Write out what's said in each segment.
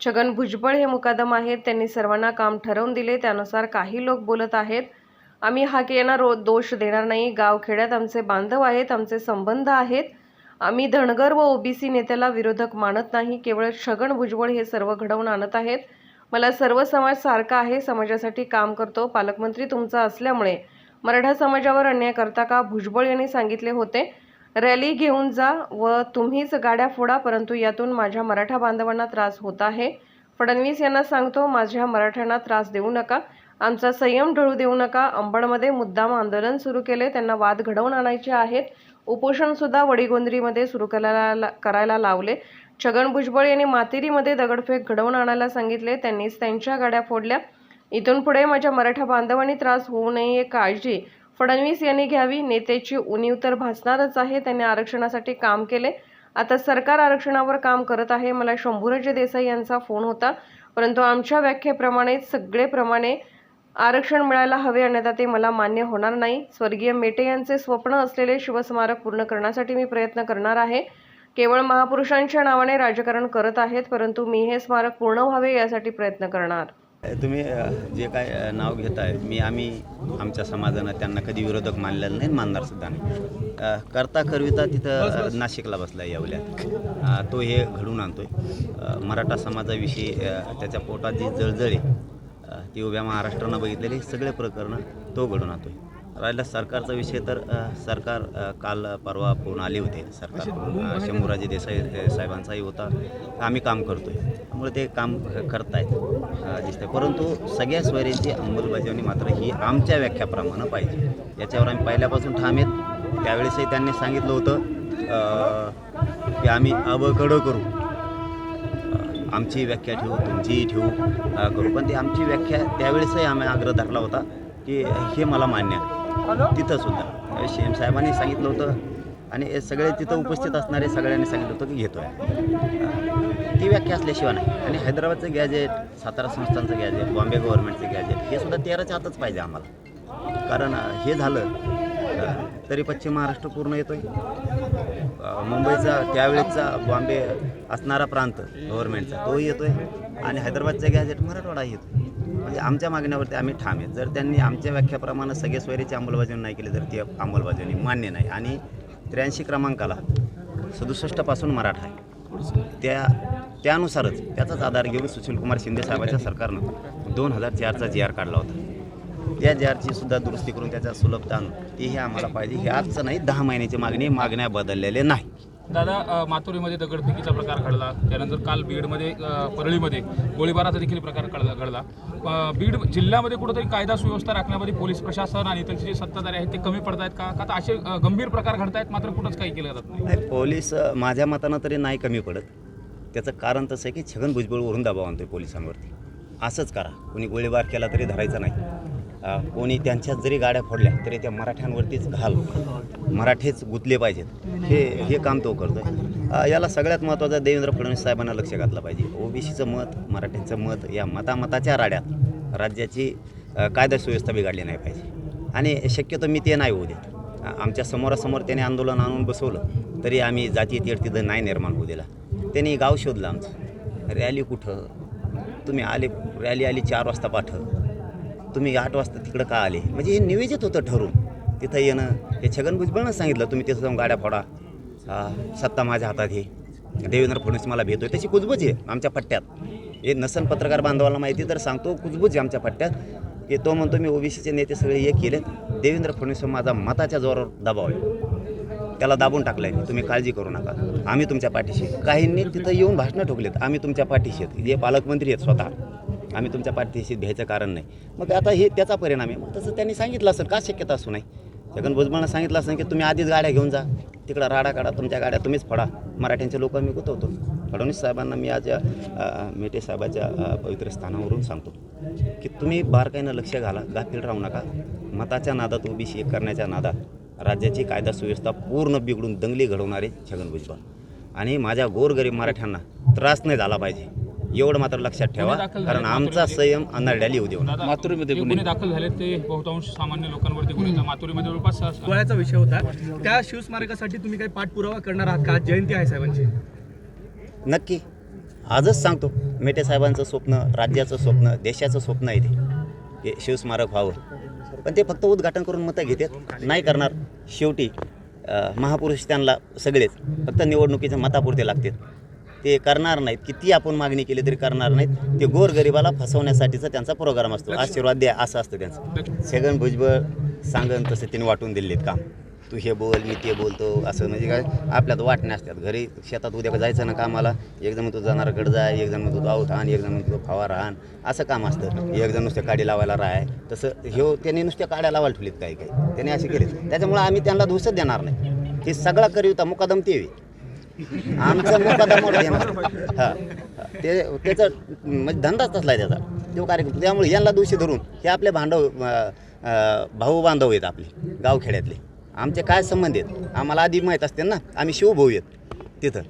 छगन भुजबळ हे मुकादम आहेत. त्यांनी सर्वांना काम ठरवून दिले. त्यानुसार काही लोक बोलत आहेत. आम्ही हा यांना रो दोष देणार नाही. गावखेड्यात आमचे बांधव आहेत. आमचे संबंध आहेत. आम्ही धनगर व ओबीसी नेत्याला विरोधक मानत नाही. केवळ छगन भुजबळ हे सर्व घडवून आणत आहेत. मला सर्व समाज सारखा आहे. समाजासाठी काम करतो. पालकमंत्री तुमचा असल्यामुळे मराठा समाजावर अन्याय करता का? भुजबळ यांनी सांगितले होते. रॅली घेऊन जा व तुम्हीच गाड्या फोडा परंतु यातून माझ्या मराठा बांधवांना त्रास होत आहे. फडणवीस यांना सांगतो माझ्या मराठ्यांना त्रास देऊ नका. आमचा संयम ढळू देऊ नका. अंबडमध्ये मुद्दाम आंदोलन सुरू केले. त्यांना वाद घडवून आणायचे आहेत. उपोषणसुद्धा वडीगोंदरीमध्ये वडीगोंद्रीमध्ये सुरू करायला करायला लावले. छगन भुजबळ यांनी मातेरीमध्ये दगडफेक घडवून आणायला सांगितले. त्यांनीच त्यांच्या गाड्या फोडल्या. इथून पुढे माझ्या मराठा बांधवांनी त्रास होऊ नये काळजी फडणवीस यांनी घ्यावी. नेत्याची उणीव तर भासणारच आहे. त्यांनी आरक्षणासाठी काम केले. आता सरकार आरक्षणावर काम करत आहे. मला शंभूराजे देसाई यांचा फोन होता. परंतु आमच्या व्याख्येप्रमाणे सगळेप्रमाणे आरक्षण मिळायला हवे अन्यथा ते मला मान्य होणार नाही. स्वर्गीय मेटे यांचे स्वप्न असलेले शिवस्मारक पूर्ण करण्यासाठी मी प्रयत्न करणार आहे. केवळ महापुरुषांच्या नावाने राजकारण करत आहेत. परंतु मी हे स्मारक पूर्ण व्हावे यासाठी प्रयत्न करणार. तुम्ही जे काय नाव घेत आहे मी आम्ही आमच्या समाजानं त्यांना कधी विरोधक मानलेलं नाही मानणार सुद्धा नाही. करता करविता तिथं नाशिकला बसला येवल्यात तो हे घडून आणतोय. मराठा समाजाविषयी त्याच्या पोटात जी जळजळ आहे ती उभ्या महाराष्ट्रानं बघितलेली सगळे प्रकरणं तो घडून आणतोय. राहिला सरकारचा विषय तर सरकार काल परवा फोन आले होते सरकार शंभूराजे देसाई साहेबांचाही होता. आम्ही काम करतोय. त्यामुळे ते काम करतायत अ, दिसतंय. परंतु सगळ्या स्वैरीची अंमलबजावणी मात्र ही आमच्या व्याख्याप्रमाणे पाहिजे. याच्यावर आम्ही पहिल्यापासून ठाम आहेत. त्यावेळेसही त्यांनी सांगितलं होतं की आम्ही अबकडं करू. आमची व्याख्या ठेवू तुमचीही ठेवू करू. पण ती आमची व्याख्या त्यावेळेसही आम्ही आग्रह धरला होता की हे मला मान्य आहे. तिथं सुद्धा. सी एम साहेबांनी सांगितलं होतं आणि हे सगळे तिथं उपस्थित असणारे सगळ्यांनी सांगितलं होतं की घेतो आहे ती व्याख्या असल्याशिवाय नाही. आणि हैदराबादचं गॅजेट सातारा संस्थांचं गॅजेट बॉम्बे गव्हर्नमेंटचं गॅजेट हे सुद्धा तेराच्या आतच पाहिजे आम्हाला. कारण हे झालं तरी पश्चिम महाराष्ट्र पूर्ण येतो आहे मुंबईचा त्यावेळेचा बॉम्बे असणारा प्रांत गव्हर्नमेंटचा तोही येतोय. आणि हैदराबादचा गॅजेट मराठवाडा येतो म्हणजे आमच्या मागण्यावरती आम्ही ठाम आहेत जर त्यांनी आमच्या व्याख्याप्रमाणे सगळे सोयरीची अंमलबजावणी नाही केली तर ती अंमलबजावणी मान्य नाही. आणि त्र्याऐंशी क्रमांकाला सदुसष्टपासून मराठा आहे. त्या त्यानुसारच त्याचाच आधार घेऊन सुशीलकुमार शिंदे साहेबांच्या सरकारनं दोन हजार चारचा जी आर काढला होता. त्या जी आरची सुद्धा दुरुस्ती करून त्याचा सुलभता आणून तीही आम्हाला पाहिजे. हे आजचं नाही दहा महिन्याची मागणी मागण्या बदललेल्या नाही. दादा माथुरीमध्ये दगडफेकीचा प्रकार घडला. त्यानंतर काल बीडमध्ये परळीमध्ये गोळीबाराचा देखील प्रकार घडला घडला. बीड जिल्ह्यामध्ये कुठंतरी कायदा सुव्यवस्था राखण्यामध्ये पोलीस प्रशासन आणि इथलचे जे सत्ताधारी आहेत ते कमी पडत आहेत का का असे गंभीर प्रकार घडत आहेत मात्र कुठंच काही केलं जात नाही? पोलीस माझ्या मतानं तरी नाही कमी पडत. त्याचं कारण तसं आहे की छगन भुजबळवरून दबाव आणतोय पोलिसांवरती. असंच करा. कोणी गोळीबार केला तरी धरायचा नाही. कोणी त्यांच्यात जरी गाड्या फोडल्या तरी त्या मराठ्यांवरतीच घाल मराठेच गुंतले पाहिजेत. हे हे काम तो करतो याला सगळ्यात महत्त्वाचं देवेंद्र फडणवीस साहेबांना लक्ष घातलं पाहिजे. ओबीसीचं मत मराठ्यांचं मत या मतामताच्या राड्यात राज्याची कायदा सुव्यवस्था बिघडली नाही पाहिजे. आणि शक्यतो मी ते नाही होऊ देत. आमच्या समोरासमोर त्याने आंदोलन आणून बसवलं तरी आम्ही जाती तेढ नाही निर्माण होऊ दिला. त्यांनी गाव शोधलं आमचं. रॅली कुठं? तुम्ही आले रॅली आली चार वाजता पाठव. तुम्ही आठ वाजता तिकडं का आले? म्हणजे हे नियोजित होतं ठरून. तिथं येणं हे छगन भुजबळनं सांगितलं तुम्ही तिथं जाऊन गाड्या फोडा. सत्ता माझ्या हातात हे देवेंद्र फडणवीस मला भेटतोय. त्याची कुजबूज आहे आमच्या पट्ट्यात. हे नसन पत्रकार बांधवाला माहिती तर सांगतो कुजबूज आहे आमच्या पट्ट्यात. की तो म्हणतो मी ओबीसीचे नेते सगळे हे केलेत देवेंद्र फडणवीस माझा मताच्या जोरावर दबाव आहे. त्याला दाबून टाकलं आहे तुम्ही काळजी करू नका. आम्ही तुमच्या पाठीशी काहींनी तिथं येऊन भाषणं ठोकलेत. आम्ही तुमच्या पाठीशी आहेत. हे पालकमंत्री आहेत स्वतः. आम्ही तुमच्या पार्टीशी घ्यायचं कारण नाही. मग आता हे त्याचा परिणाम आहे. मग तसं त्यांनी सांगितलं असेल का शक्यता असू नाही छगन भुजबळांना सांगितलं असेल की तुम्ही आधीच गाड्या घेऊन जा. तिकडं राडा काढा तुमच्या गाड्या तुम्हीच फडा. मराठ्यांचे लोक मी गुतवतो. फडणवीस साहेबांना मी आज मेटे साहेबाच्या पवित्र स्थानावरून सांगतो की तुम्ही बारकाईनं लक्ष घाला गाफील राहू नका. मताच्या नादात ओबीसी करण्याच्या नादात राज्याची कायदा सुव्यवस्था पूर्ण बिघडून दंगली घडवणारे छगन भुजबळ. आणि माझ्या गोरगरीब मराठ्यांना त्रास नाही झाला पाहिजे. एवढं मात्र लक्षात ठेवा कारण आमचा संयम अनारड्याली येऊ देऊ नका. दादा माथुरीमध्ये जे गुन्हे. दाखल झाले ते बहुतांश सामान्य लोकांवरती गुन्हे आहेत. माथुरीमध्ये जवळपास गोळ्याचा विषय होता. त्या शिवस्मारकासाठी तुम्ही काही पाठपुरावा करणार आहात का? जयंती आहे साहेबांची. नक्की. आजच सांगतो. मेटे साहेबांचं स्वप्न राज्याचं स्वप्न देशाचं स्वप्न आहे ते. हे शिवस्मारक व्हावं. पण ते फक्त उद्घाटन करून मतं घेतात. नाही करणार. शेवटी महापुरुष त्यांना सगळेच. फक्त निवडणुकीच्या मतापुरते लागतात. ते करणार नाहीत. किती आपण मागणी केली तरी करणार नाहीत. ते गोरगरिबाला फसवण्यासाठीचा त्यांचा प्रोग्राम असतो. आशीर्वाद द्या असं असतं त्यांचं. छगन भुजबळ सांगन तसं त्यांनी वाटून दिलेत काम. तू हे बोल मी ते बोलतो असं म्हणजे काय? आपल्यात वाटणे असतात. घरी शेतात उद्या जायचं ना कामाला एक जण म्हणतो जाणाराकडे जाय एक जण म्हणतो आऊत आण एक जण म्हणतो फवारा आण असं काम असतं. एक जण नुसत्या काडी लावायला राहाय तसं हे त्यांनी नुसत्या काड्या लावायला ठेवलीत काही काही. त्यांनी असे केले त्याच्यामुळे आम्ही त्यांना दोषच देणार नाही. हे सगळा करीवता मुकादम ते आमचं मोठा देणार हां. ते त्याचं म्हणजे धंदाच तसला आहे त्याचा. तो कार्यक्रम त्यामुळे यांना दोषी धरून हे आपले भांडव भाऊ बांधव आहेत आपले गावखेड्यातले. आमचे काय संबंध आहेत? आम्हाला आधी माहीत असते ना आम्ही शिवभाऊ आहेत तिथं.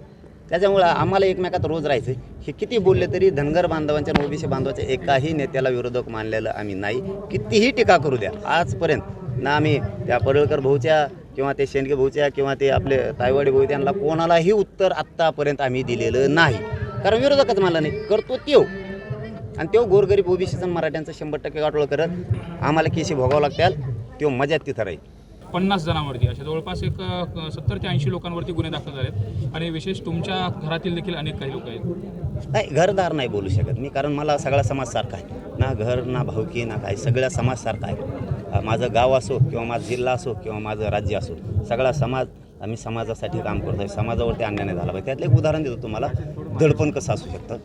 त्याच्यामुळं आम्हाला एकमेकात रोज राहायचं हे किती बोलले तरी धनगर बांधवांच्या ओबीसी बांधवाच्या एकाही नेत्याला विरोधक मानलेलं आम्ही नाही. कितीही टीका करू द्या आजपर्यंत ना आम्ही त्या पडळकर भाऊच्या किंवा ते शेंडगे भाऊच्या किंवा ते आपले तायवाडी भाऊ त्यांना कोणालाही उत्तर आत्तापर्यंत आम्ही दिलेलं नाही. कारण विरोधकच मला नाही करतो त्यो. आणि तो गोरगरीब ओबीसीचा मराठ्यांचं शंभर टक्के गाठोळ करत आम्हाला केशी भोगावं लागतात तो मजात तिथं राहील. पन्नास जणांवरती अशा जवळपास एक सत्तर ते ऐंशी लोकांवरती गुन्हे दाखल झालेत. आणि विशेष तुमच्या घरातील देखील अनेक काही लोक आहेत. नाही घरदार नाही बोलू शकत मी कारण मला सगळा समाज सारखा आहे. ना घर ना भाऊकी ना काय सगळ्या समाज सारखा आहे. माझं गाव असो किंवा माझा जिल्हा असो किंवा माझं राज्य असो सगळा समाज आम्ही समाजासाठी काम करतो आहे समाजावरती अन्याय नाही झाला पाहिजे. त्यातलं एक उदाहरण देतो तुम्हाला. दडपण कसं असू शकतं?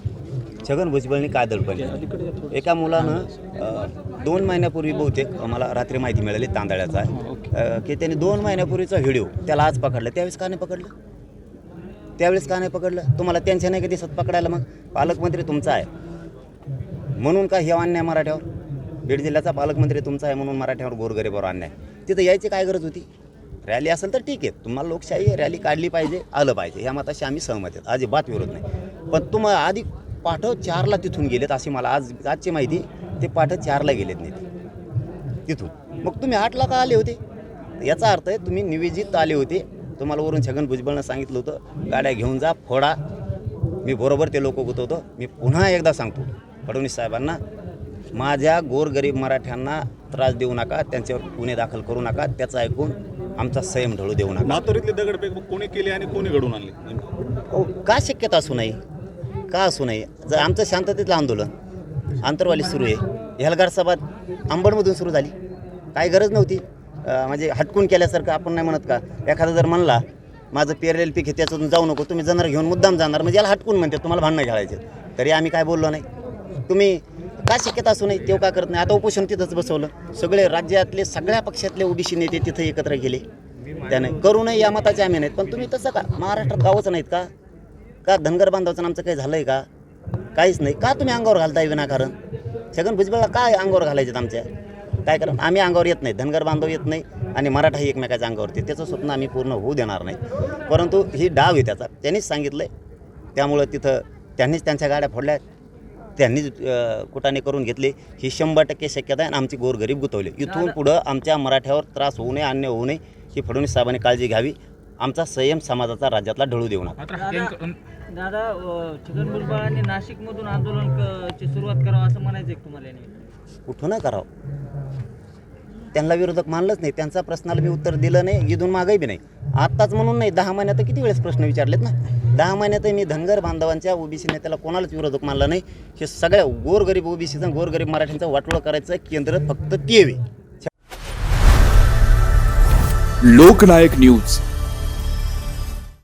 छगन भुजबळनी काय दडपण केलं? एका मुलानं दोन महिन्यापूर्वी बहुतेक मला रात्री माहिती मिळाली तांदळ्याचा. आहे की त्याने दोन महिन्यापूर्वीचा व्हिडिओ त्याला आज पकडलं. त्यावेळेस का नाही पकडलं? त्यावेळेस का नाही पकडलं? तुम्हाला त्यांच्या नाही का दिसत पकडायला मग? पालकमंत्री तुमचा आहे. म्हणून का हे अन्याय मराठ्यावर? बीड जिल्ह्याचा पालकमंत्री तुमचा आहे म्हणून मराठ्यावर गोरगरीबावर अन्याय तिथं यायची काय गरज होती? रॅली असेल तर ठीक आहे. तुम्हाला लोकशाही आहे, रॅली काढली पाहिजे आलं पाहिजे. ह्या मताशी आम्ही सहमत आहेत. अजिबात विरोध नाही. पण तुम्हाला आधी पाठ चारला तिथून गेलेत अशी मला आज आजची माहिती ते पाठ चारला गेलेत नाही. तिथून. मग तुम्ही आठला का आले होते? याचा अर्थ आहे तुम्ही निवेदित आले होते. तुम्हाला वरून छगन भुजबळनं सांगितलं होतं गाड्या घेऊन जा फोडा. मी बरोबर ते लोक गुतवतो. मी पुन्हा एकदा सांगतो फडणवीस साहेबांना माझ्या गोरगरीब मराठ्यांना त्रास देऊ नका त्यांच्यावर गुन्हे दाखल करू नका त्याचं ऐकून आमचा संयम ढळू देऊ नका. मातोरीतले दगडफेक कोणी केली आणि कोणी घडून आणली? अहो, का शक्यता असू नये? का असू नये? जर आमचं शांततेतलं आंदोलन आंतरवाली सुरू आहे. हेलगार सभा अंबडमधून सुरू झाली. काही गरज नव्हती. अं, म्हणजे हटकून केल्यासारखं आपण नाही म्हणत का? एखादा जर म्हणला माझं पेरलेलं पीक आहे त्याच्यातून जाऊ नको तुम्ही जाणार घेऊन मुद्दाम जाणार. म्हणजे याला हटकून म्हणते तुम्हाला भांडणं घालायचे. तरी आम्ही काय बोललो नाही. तुम्ही का शक्यता असू नये तेव्हा का करत नाही. आता उपोषण तिथंच बसवलं. सगळे राज्यातले सगळ्या पक्षातले ओबीसी नेते तिथं एकत्र गेले. त्याने करू नये या मताचे आम्ही नाहीत. पण तुम्ही तसं का? महाराष्ट्रात गावच नाहीत का? का धनगर बांधवाचं आमचं काही झालंय का? काहीच नाही. का तुम्ही अंगावर घालताय विनाकारण? छगन भुजबळला काय अंगावर घालायचे आमच्या? काय कारण आम्ही अंगावर येत नाही. धनगर बांधव येत नाही आणि मराठाही एकमेकाच्या अंगावर येते त्याचं स्वप्न आम्ही पूर्ण होऊ देणार नाही. परंतु ही डाव आहे त्याचा. त्यांनीच सांगितलंय. त्यामुळं तिथं त्यांनीच त्यांच्या गाड्या फोडल्या त्यांनीच कुटाने करून घेतले. ही शंभर टक्के शक्यता आहे आणि आमची गोरगरीब गुतवली. इथून पुढं आमच्या मराठ्यावर त्रास होऊ नये अन्य होऊ नये ही फडणवीस साहेबांनी काळजी घ्यावी. आमचा संयम समाजाचा राज्यातला ढळू देऊ नका. दादा छगन भुजबळांनी नाशिकमधून आंदोलन ची सुरुवात करावं असं म्हणायचं तुम्हाला याने? कुठं नाही करावं. त्यांना विरोधक मानलंच नाही. त्यांचा प्रश्नाला मी उत्तर दिलं नाही इथून मागही बी नाही. आत्ताच म्हणून नाही दहा महिन्यात किती वेळेस प्रश्न विचारलेत ना? दहा महिन्यात मी धनगर बांधवांच्या ओबीसी नेत्याला कोणालाच विरोधक मानला नाही. हे सगळ्या गोरगरीब ओबीसीचं गोरगरीब मराठ्यांचं वाटोळं करायचं केंद्र फक्त ते लोकनायक न्यूज.